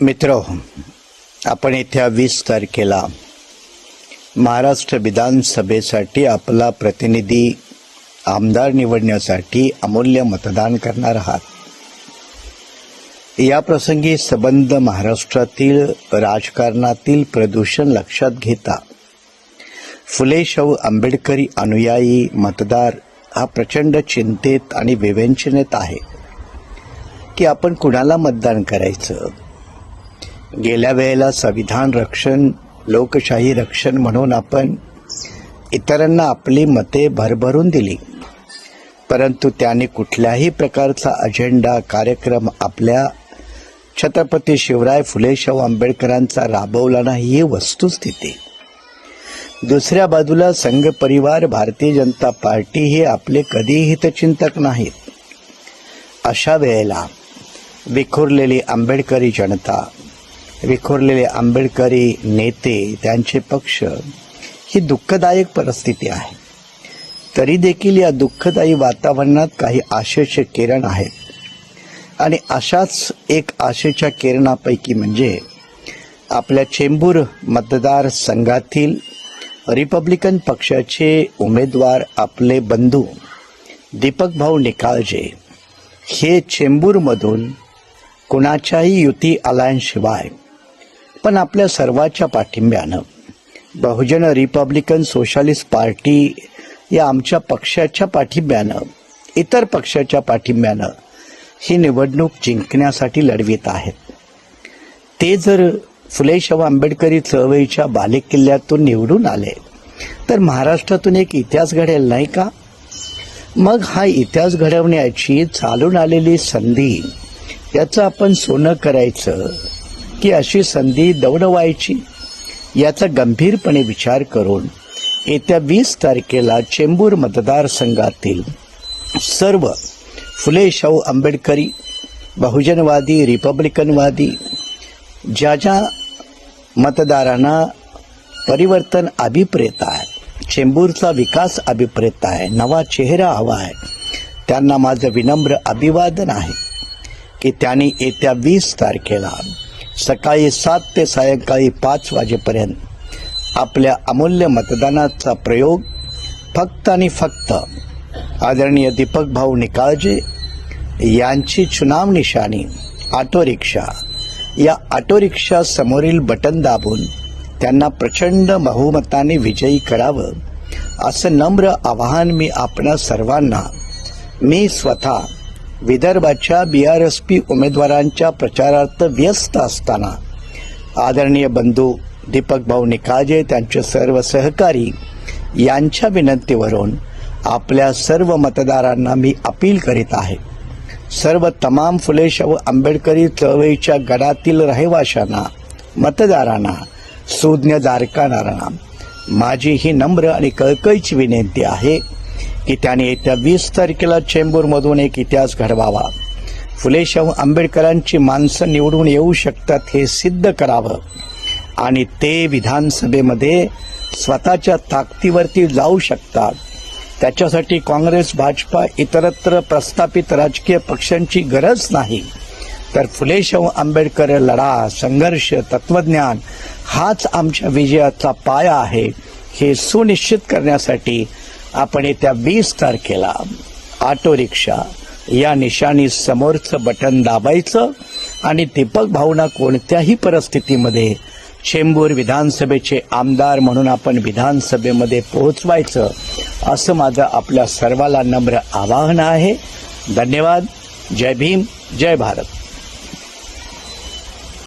मित्र आपण येत्या वीस तारखेला महाराष्ट्र विधानसभेसाठी आपला प्रतिनिधी आमदार निवडण्यासाठी अमूल्य मतदान करणार आहात. या प्रसंगी संबंध महाराष्ट्रातील राजकारणातील प्रदूषण लक्षात घेता फुले शाहू आंबेडकरी अनुयायी मतदार हा प्रचंड चिंतेत आणि विवेचनेत आहे की आपण कुणाला मतदान करायचं? गेल्या वेळेला संविधान रक्षण लोकशाही रक्षण म्हणून आपण इतरांना आपली मते भरभरून दिली. परंतु त्याने कुठल्याही प्रकारचा अजेंडा कार्यक्रम आपल्या छत्रपती शिवराय फुले शाहू आंबेडकरांचा राबवला नाही ही वस्तुस्थिती. दुसऱ्या बाजूला संघ परिवार भारतीय जनता पार्टी हे आपले कधी हितचिंतक नाहीत. अशा वेळेला विखुरलेली आंबेडकरी जनता विखुरलेले आंबेडकरी नेते त्यांचे पक्ष ही दुःखदायक परिस्थिती आहे. तरी देखील या दुःखदायी वातावरणात काही आशेचे किरण आहेत. आणि अशाच एक आशेच्या किरणापैकी म्हणजे आपल्या चेंबूर मतदारसंघातील रिपब्लिकन पक्षाचे उमेदवार आपले बंधू दीपक भाऊ निकाळजे हे चेंबूरमधून कुणाच्याही युती अलायन्सशिवाय पण आपल्या सर्वाच्या पाठिंब्यानं. बहुजन रिपब्लिकन सोशालिस्ट पार्टी या आमच्या पक्षाच्या पाठिंब्यानं इतर पक्षाच्या पाठिंब्यानं ही निवडणूक जिंकण्यासाठी लढवित आहेत. ते जर फुले शाहू आंबेडकरी चळवळीच्या बालेकिल्ल्यातून निवडून आले तर महाराष्ट्रातून एक इतिहास घडेल नाही का? मग हा इतिहास घडवण्याची चालून आलेली संधी याचं आपण सोनं करायचं की अशी संधी दौडवायची? याचा गंभीरपणे विचार करून येत्या वीस तारखेला चेंबूर मतदारसंघातील सर्व फुले शाहू आंबेडकरी बहुजनवादी रिपब्लिकनवादी ज्या ज्या मतदारांना परिवर्तन अभिप्रेत आहे चेंबूरचा विकास अभिप्रेत आहे नवा चेहरा हवा आहे त्यांना माझं विनम्र अभिवादन आहे की त्यांनी येत्या वीस तारखेला सकाळी सात ते सायंकाळी पाच वाजेपर्यंत आपल्या अमूल्य मतदानाचा प्रयोग फक्त आणि फक्त आदरणीय दीपक भाऊ निकाळजे यांची चुनाव निशाणी ऑटो रिक्षा या ऑटो रिक्षा समोरील बटन दाबून त्यांना प्रचंड बहुमताने विजयी करावं असं नम्र आवाहन मी आपणा सर्वांना मी स्वतः विदर्भाच्या बी आर एस पी उमेदवारांच्या प्रचारार्थ व्यस्त असताना आदरणीय बंधू दीपक भाऊ निकाजे त्यांचे सर्व सहकारी यांच्या विनंतीवरून आपल्या सर्व मतदारांना मी अपील करीत आहे. सर्व तमाम फुले शाहू आंबेडकरी चळवळीच्या गडातील रहिवाशांना मतदारांना सुज्ञ दारकांना माझी ही नम्र आणि कळकळीची विनंती आहे की त्याने येत्या वीस तारखेला चेंबूरमधून एक इतिहास घडवावा. फुले शाहू आंबेडकरांची माणसं निवडून येऊ शकतात हे सिद्ध करावं. आणि ते विधानसभेमध्ये स्वतःच्या ताकदीवरती जाऊ शकतात. त्याच्यासाठी काँग्रेस भाजपा इतरत्र प्रस्थापित राजकीय पक्षांची गरज नाही. तर फुले शाहू आंबेडकर लढा संघर्ष तत्वज्ञान हाच आमच्या विजयाचा पाया आहे हे सुनिश्चित करण्यासाठी आपण येत्या वीस तारखेला ऑटो रिक्षा या निशाणी समोरचं बटन दाबायचं आणि दीपक भाऊना कोणत्याही परिस्थितीमध्ये चेंबूर विधानसभेचे आमदार म्हणून आपण विधानसभेमध्ये पोहोचवायचं असं माझं आपल्या सर्वाला नम्र आवाहन आहे. धन्यवाद. जय भीम. जय भारत.